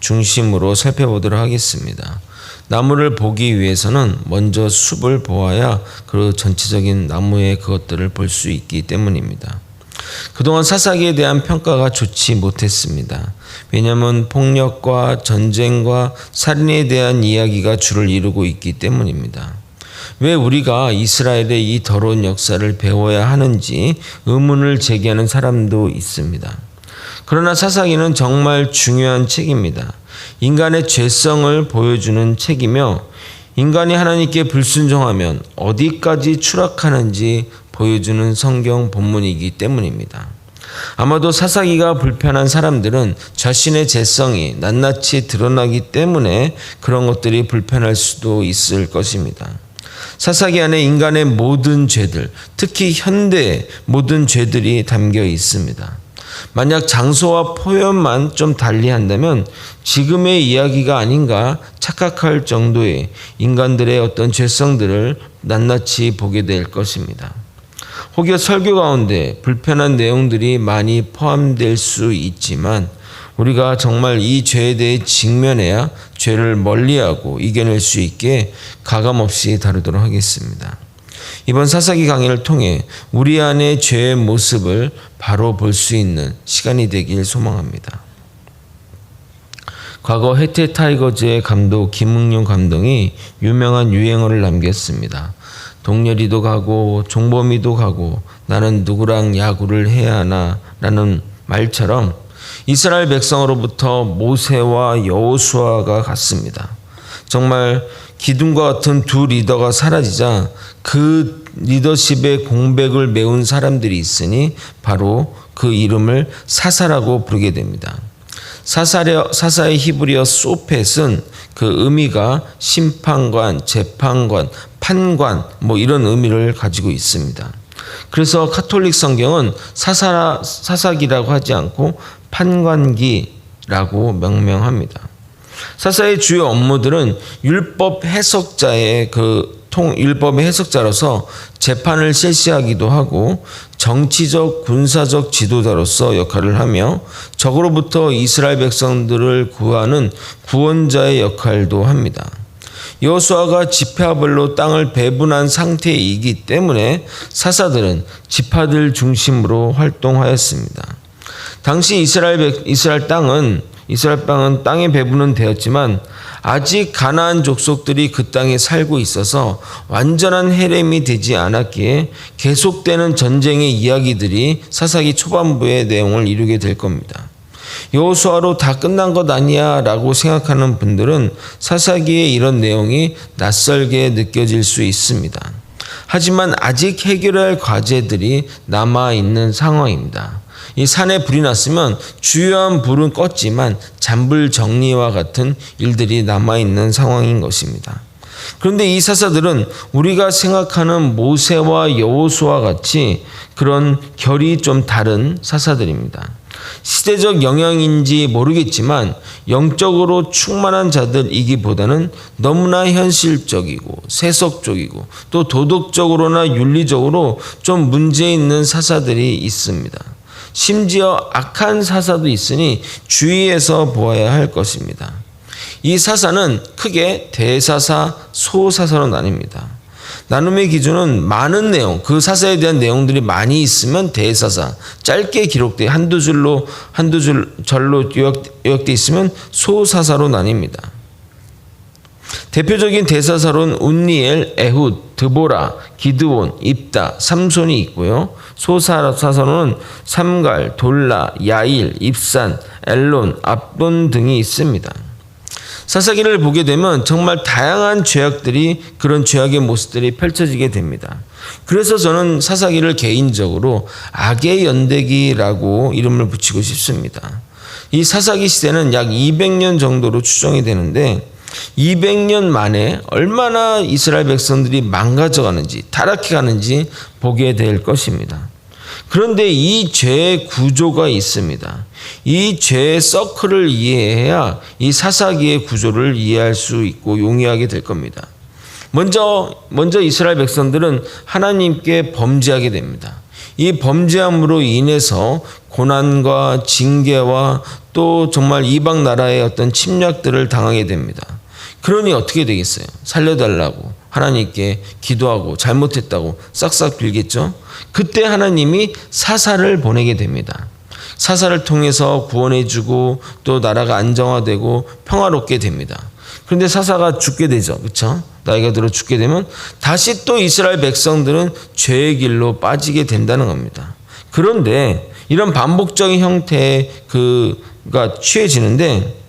중심으로 살펴보도록 하겠습니다. 나무를 보기 위해서는 먼저 숲을 보아야 그 전체적인 나무의 그것들을 볼 수 있기 때문입니다. 그동안 사사기에 대한 평가가 좋지 못했습니다. 왜냐하면 폭력과 전쟁과 살인에 대한 이야기가 주를 이루고 있기 때문입니다. 왜 우리가 이스라엘의 이 더러운 역사를 배워야 하는지 의문을 제기하는 사람도 있습니다. 그러나 사사기는 정말 중요한 책입니다. 인간의 죄성을 보여주는 책이며 인간이 하나님께 불순종하면 어디까지 추락하는지 보여주는 성경 본문이기 때문입니다. 아마도 사사기가 불편한 사람들은 자신의 죄성이 낱낱이 드러나기 때문에 그런 것들이 불편할 수도 있을 것입니다. 사사기 안에 인간의 모든 죄들, 특히 현대의 모든 죄들이 담겨 있습니다. 만약 장소와 표현만 좀 달리 한다면 지금의 이야기가 아닌가 착각할 정도의 인간들의 어떤 죄성들을 낱낱이 보게 될 것입니다. 혹여 설교 가운데 불편한 내용들이 많이 포함될 수 있지만 우리가 정말 이 죄에 대해 직면해야 죄를 멀리하고 이겨낼 수 있게 가감없이 다루도록 하겠습니다. 이번 사사기 강의를 통해 우리 안의 죄의 모습을 바로 볼 수 있는 시간이 되길 소망합니다. 과거 해태 타이거즈의 감독 김응용 감독이 유명한 유행어를 남겼습니다. 동열이도 가고 종범이도 가고 나는 누구랑 야구를 해야 하나 라는 말처럼 이스라엘 백성으로부터 모세와 여호수아가 갔습니다. 정말 기둥과 같은 두 리더가 사라지자 그 리더십의 공백을 메운 사람들이 있으니 바로 그 이름을 사사라고 부르게 됩니다. 사사려, 사사의 히브리어 소펫은 그 의미가 심판관, 재판관, 판관 뭐 이런 의미를 가지고 있습니다. 그래서 카톨릭 성경은 사사 사사기라고 하지 않고 판관기라고 명명합니다. 사사의 주요 업무들은 율법 해석자의 그 통, 율법의 해석자로서 재판을 실시하기도 하고 정치적, 군사적 지도자로서 역할을 하며 적으로부터 이스라엘 백성들을 구하는 구원자의 역할도 합니다. 여호수아가 지파별로 땅을 배분한 상태이기 때문에 사사들은 지파들 중심으로 활동하였습니다. 당시 이스라엘 이스라엘 땅은 이스라엘 땅은 땅의 배분은 되었지만 아직 가나안 족속들이 그 땅에 살고 있어서 완전한 해렘이 되지 않았기에 계속되는 전쟁의 이야기들이 사사기 초반부의 내용을 이루게 될 겁니다. 여호수아로 다 끝난 것 아니야라고 생각하는 분들은 사사기의 이런 내용이 낯설게 느껴질 수 있습니다. 하지만 아직 해결할 과제들이 남아 있는 상황입니다. 이 산에 불이 났으면 주요한 불은 껐지만 잔불 정리와 같은 일들이 남아 있는 상황인 것입니다. 그런데 이 사사들은 우리가 생각하는 모세와 여호수와 같이 그런 결이 좀 다른 사사들입니다. 시대적 영향인지 모르겠지만 영적으로 충만한 자들이기보다는 너무나 현실적이고 세속적이고 또 도덕적으로나 윤리적으로 좀 문제 있는 사사들이 있습니다. 심지어 악한 사사도 있으니 주의해서 보아야 할 것입니다. 이 사사는 크게 대사사, 소사사로 나뉩니다. 나눔의 기준은 많은 내용, 그 사사에 대한 내용들이 많이 있으면 대사사, 짧게 기록돼 한두 줄로 한두 줄 절로 요약, 요약돼 있으면 소사사로 나뉩니다. 대표적인 대사사로는 운니엘, 에훗, 드보라, 기드온, 입다, 삼손이 있고요. 소사사로는 삼갈, 돌라, 야일, 입산, 엘론, 압돈 등이 있습니다. 사사기를 보게 되면 정말 다양한 죄악들이 그런 죄악의 모습들이 펼쳐지게 됩니다. 그래서 저는 사사기를 개인적으로 악의 연대기라고 이름을 붙이고 싶습니다. 이 사사기 시대는 약 200년 정도로 추정이 되는데 200년 만에 얼마나 이스라엘 백성들이 망가져 가는지 타락해 가는지 보게 될 것입니다. 그런데 이 죄의 구조가 있습니다. 이 죄의 서클을 이해해야 이 사사기의 구조를 이해할 수 있고 용이하게 될 겁니다. 먼저 먼저 이스라엘 백성들은 하나님께 범죄하게 됩니다. 이 범죄함으로 인해서 고난과 징계와 또 정말 이방 나라의 어떤 침략들을 당하게 됩니다. 그러니 어떻게 되겠어요? 살려달라고 하나님께 기도하고 잘못했다고 싹싹 빌겠죠? 그때 하나님이 사사를 보내게 됩니다. 사사를 통해서 구원해주고 또 나라가 안정화되고 평화롭게 됩니다. 그런데 사사가 죽게 되죠. 그렇죠? 나이가 들어 죽게 되면 다시 또 이스라엘 백성들은 죄의 길로 빠지게 된다는 겁니다. 그런데 이런 반복적인 형태의 그가 취해지는데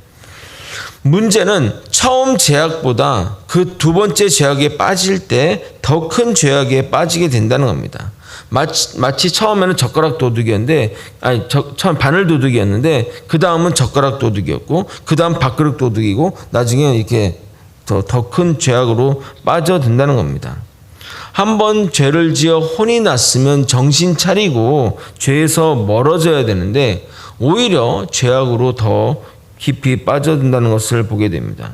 문제는 처음 제약보다 그 두 번째 제약에 빠질 때 더큰 죄악에 빠지게 된다는 겁니다. 마치, 마치 처음에는 젓가락 도둑이었는데, 아니, 저, 처음 바늘 도둑이었는데, 그 다음은 젓가락 도둑이었고, 그 다음 밥그릇 도둑이고, 나중에 이렇게 더 큰 죄악으로 빠져든다는 겁니다. 한 번 죄를 지어 혼이 났으면 정신 차리고 죄에서 멀어져야 되는데, 오히려 죄악으로 더 깊이 빠져든다는 것을 보게 됩니다.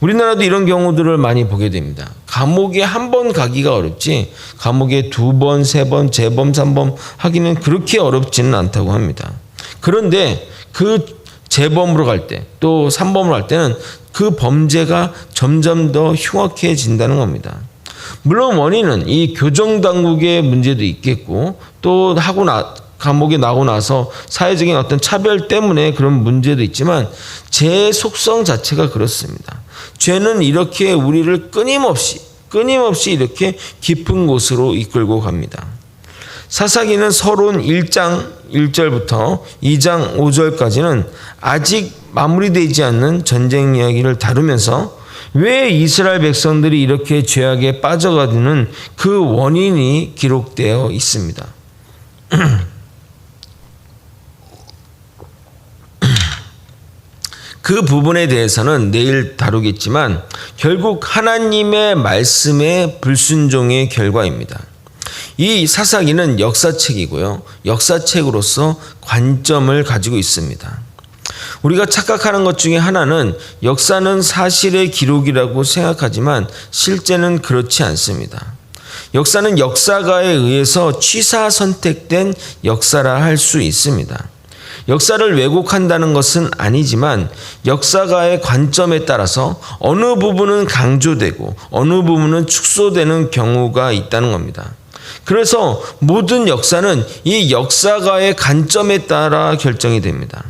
우리나라도 이런 경우들을 많이 보게 됩니다. 감옥에 한 번 가기가 어렵지, 감옥에 두 번, 세 번, 재범, 삼범 하기는 그렇게 어렵지는 않다고 합니다. 그런데 그 재범으로 갈 때, 또 삼범으로 갈 때는 그 범죄가 점점 더 흉악해진다는 겁니다. 물론 원인은 이 교정 당국의 문제도 있겠고, 또 하고 나, 감옥에 나고 나서 사회적인 어떤 차별 때문에 그런 문제도 있지만 제 속성 자체가 그렇습니다. 죄는 이렇게 우리를 끊임없이 끊임없이 이렇게 깊은 곳으로 이끌고 갑니다. 사사기는 서론 1장 1절부터 2장 5절까지는 아직 마무리되지 않는 전쟁 이야기를 다루면서 왜 이스라엘 백성들이 이렇게 죄악에 빠져가는 그 원인이 기록되어 있습니다. 그 부분에 대해서는 내일 다루겠지만 결국 하나님의 말씀의 불순종의 결과입니다. 이 사사기는 역사책이고요. 역사책으로서 관점을 가지고 있습니다. 우리가 착각하는 것 중에 하나는 역사는 사실의 기록이라고 생각하지만 실제는 그렇지 않습니다. 역사는 역사가에 의해서 취사 선택된 역사라 할 수 있습니다. 역사를 왜곡한다는 것은 아니지만 역사가의 관점에 따라서 어느 부분은 강조되고 어느 부분은 축소되는 경우가 있다는 겁니다. 그래서 모든 역사는 이 역사가의 관점에 따라 결정이 됩니다.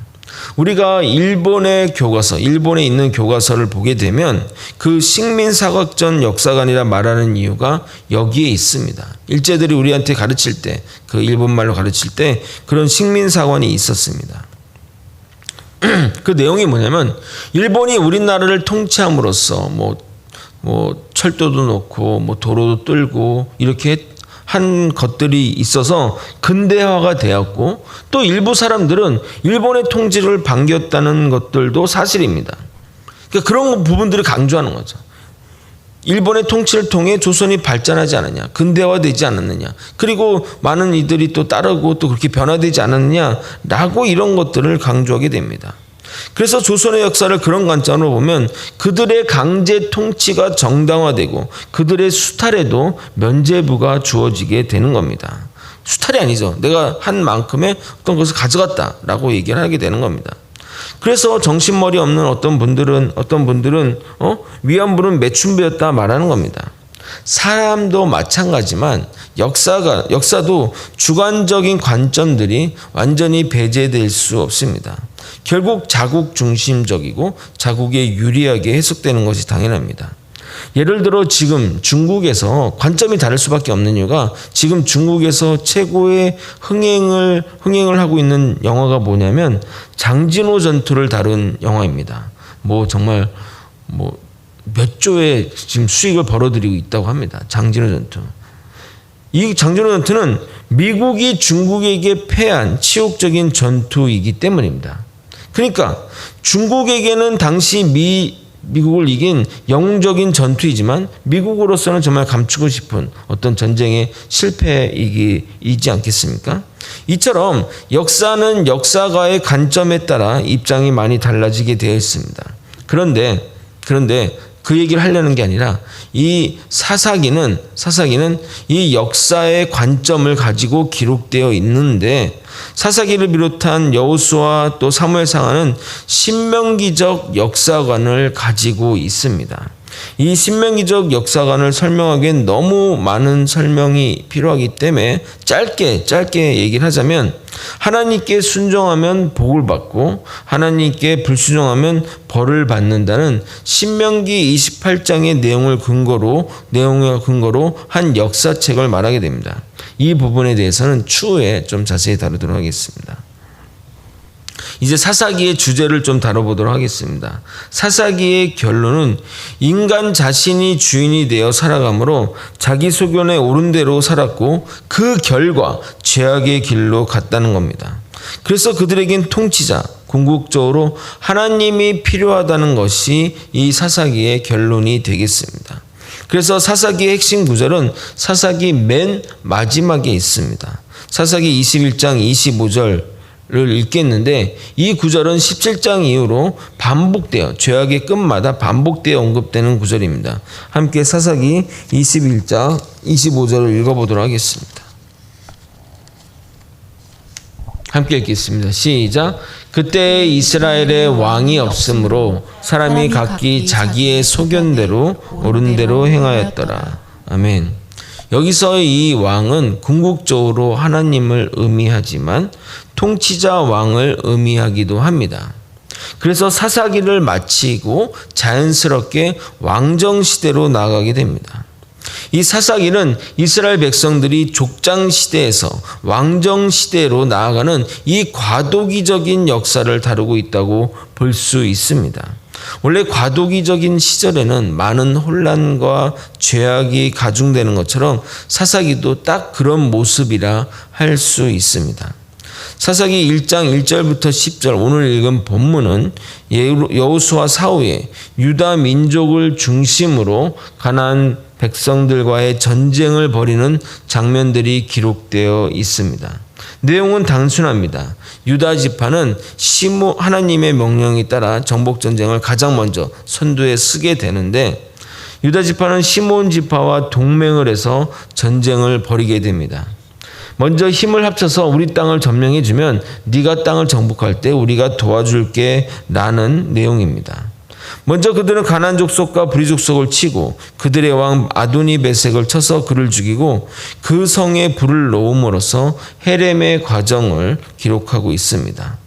우리가 일본의 교과서, 일본에 있는 교과서를 보게 되면 그 식민 사각전 역사관이라 말하는 이유가 여기에 있습니다. 일제들이 우리한테 가르칠 때, 그 일본말로 가르칠 때 그런 식민 사관이 있었습니다. 그 내용이 뭐냐면 일본이 우리나라를 통치함으로써 뭐, 뭐 철도도 놓고 뭐 도로도 뚫고 이렇게 한 것들이 있어서 근대화가 되었고 또 일부 사람들은 일본의 통치를 반겼다는 것들도 사실입니다. 그러니까 그런 부분들을 강조하는 거죠. 일본의 통치를 통해 조선이 발전하지 않았냐, 근대화되지 않았느냐, 그리고 많은 이들이 또 따르고 또 그렇게 변화되지 않았느냐라고 이런 것들을 강조하게 됩니다. 그래서 조선의 역사를 그런 관점으로 보면 그들의 강제 통치가 정당화되고 그들의 수탈에도 면죄부가 주어지게 되는 겁니다. 수탈이 아니죠. 내가 한 만큼의 어떤 것을 가져갔다라고 얘기를 하게 되는 겁니다. 그래서 정신머리 없는 어떤 분들은 어떤 분들은 어? 위안부는 매춘부였다 말하는 겁니다. 사람도 마찬가지만 역사가 역사도 주관적인 관점들이 완전히 배제될 수 없습니다. 결국 자국 중심적이고 자국에 유리하게 해석되는 것이 당연합니다. 예를 들어 지금 중국에서 관점이 다를 수밖에 없는 이유가 지금 중국에서 최고의 흥행을 흥행을 하고 있는 영화가 뭐냐면 장진호 전투를 다룬 영화입니다. 뭐 정말 뭐 몇 조의 지금 수익을 벌어들이고 있다고 합니다. 장진호 전투. 이 장진호 전투는 미국이 중국에게 패한 치욕적인 전투이기 때문입니다. 그러니까 중국에게는 당시 미 미국을 이긴 영웅적인 전투이지만 미국으로서는 정말 감추고 싶은 어떤 전쟁의 실패이지 않겠습니까? 이처럼 역사는 역사가의 관점에 따라 입장이 많이 달라지게 되어 있습니다. 그런데 그런데 그 얘기를 하려는 게 아니라 이 사사기는 사사기는 이 역사의 관점을 가지고 기록되어 있는데 사사기를 비롯한 여호수아 또 사무엘상하는 신명기적 역사관을 가지고 있습니다. 이 신명기적 역사관을 설명하기엔 너무 많은 설명이 필요하기 때문에 짧게 짧게 얘기를 하자면 하나님께 순종하면 복을 받고 하나님께 불순종하면 벌을 받는다는 신명기 28장의 내용을 근거로 내용을 근거로 한 역사책을 말하게 됩니다. 이 부분에 대해서는 추후에 좀 자세히 다루도록 하겠습니다. 이제 사사기의 주제를 좀 다뤄보도록 하겠습니다. 사사기의 결론은 인간 자신이 주인이 되어 살아가므로 자기 소견에 옳은 대로 살았고 그 결과 죄악의 길로 갔다는 겁니다. 그래서 그들에겐 통치자, 궁극적으로 하나님이 필요하다는 것이 이 사사기의 결론이 되겠습니다. 그래서 사사기의 핵심 구절은 사사기 맨 마지막에 있습니다. 사사기 21장 25절 를 읽겠는데 이 구절은 17장 이후로 반복되어 죄악의 끝마다 반복되어 언급되는 구절입니다. 함께 사사기 21장 25절을 읽어보도록 하겠습니다. 함께 읽겠습니다. 시작. 그때 이스라엘의 왕이 없으므로 사람이 각기 자기의 소견대로 옳은 대로 행하였더라. 아멘. 여기서 이 왕은 궁극적으로 하나님을 의미하지만 통치자 왕을 의미하기도 합니다. 그래서 사사기를 마치고 자연스럽게 왕정 시대로 나가게 됩니다. 이 사사기는 이스라엘 백성들이 족장 시대에서 왕정 시대로 나아가는 이 과도기적인 역사를 다루고 있다고 볼 수 있습니다. 원래 과도기적인 시절에는 많은 혼란과 죄악이 가중되는 것처럼 사사기도 딱 그런 모습이라 할 수 있습니다. 사사기 1장 1절부터 10절 오늘 읽은 본문은 여호수아 사후에 유다 민족을 중심으로 가나안 백성들과의 전쟁을 벌이는 장면들이 기록되어 있습니다. 내용은 단순합니다. 유다 지파는 시모 하나님의 명령에 따라 정복 전쟁을 가장 먼저 선두에 쓰게 되는데 유다 지파는 시몬 지파와 동맹을 해서 전쟁을 벌이게 됩니다. 먼저 힘을 합쳐서 우리 땅을 점령해 주면 네가 땅을 정복할 때 우리가 도와줄게라는 내용입니다. 먼저 그들은 가난 족속과 브리 족속을 치고 그들의 왕 아도니 베색을 쳐서 그를 죽이고 그 성에 불을 놓음으로써 헤렘의 과정을 기록하고 있습니다.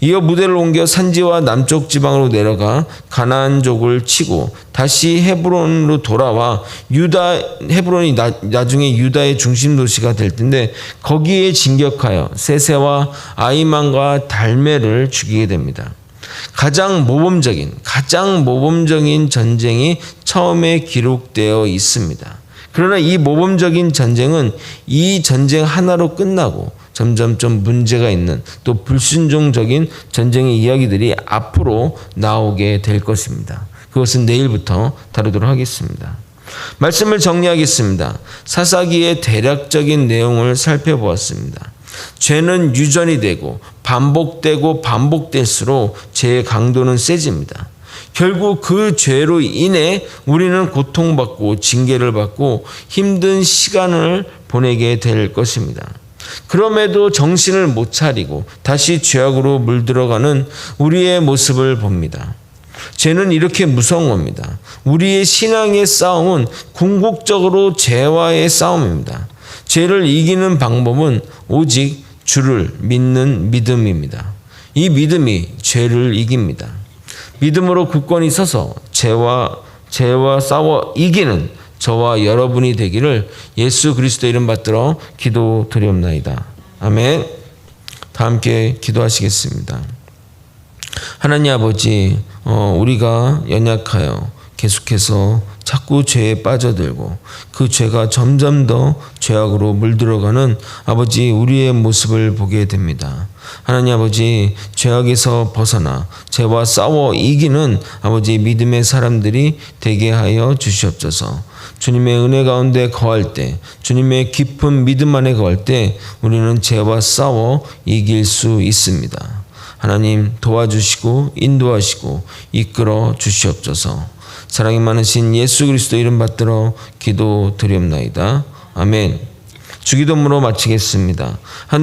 이어 무대를 옮겨 산지와 남쪽 지방으로 내려가 가나안족을 치고 다시 헤브론으로 돌아와 유다 헤브론이 나, 나중에 유다의 중심 도시가 될 텐데 거기에 진격하여 세세와 아이만과 달메를 죽이게 됩니다. 가장 모범적인 가장 모범적인 전쟁이 처음에 기록되어 있습니다. 그러나 이 모범적인 전쟁은 이 전쟁 하나로 끝나고 점점 좀 문제가 있는 또 불순종적인 전쟁의 이야기들이 앞으로 나오게 될 것입니다. 그것은 내일부터 다루도록 하겠습니다. 말씀을 정리하겠습니다. 사사기의 대략적인 내용을 살펴보았습니다. 죄는 유전이 되고 반복되고 반복될수록 죄의 강도는 세집니다. 결국 그 죄로 인해 우리는 고통받고 징계를 받고 힘든 시간을 보내게 될 것입니다. 그럼에도 정신을 못 차리고 다시 죄악으로 물들어가는 우리의 모습을 봅니다. 죄는 이렇게 무서운 겁니다. 우리의 신앙의 싸움은 궁극적으로 죄와의 싸움입니다. 죄를 이기는 방법은 오직 주를 믿는 믿음입니다. 이 믿음이 죄를 이깁니다. 믿음으로 굳건히 서서 죄와 죄와 싸워 이기는 저와 여러분이 되기를 예수 그리스도 이름 받들어 기도드리옵나이다. 아멘. 다 함께 기도하시겠습니다. 하나님 아버지, 어, 우리가 연약하여 계속해서 자꾸 죄에 빠져들고 그 죄가 점점 더 죄악으로 물들어가는 아버지 우리의 모습을 보게 됩니다. 하나님 아버지 죄악에서 벗어나 죄와 싸워 이기는 아버지 믿음의 사람들이 되게 하여 주시옵소서. 주님의 은혜 가운데 거할 때 주님의 깊은 믿음 안에 거할 때 우리는 죄와 싸워 이길 수 있습니다. 하나님 도와주시고 인도하시고 이끌어 주시옵소서. 사랑이 많으신 예수 그리스도 이름 받들어 기도 드리옵나이다. 아멘. 주기도문으로 마치겠습니다.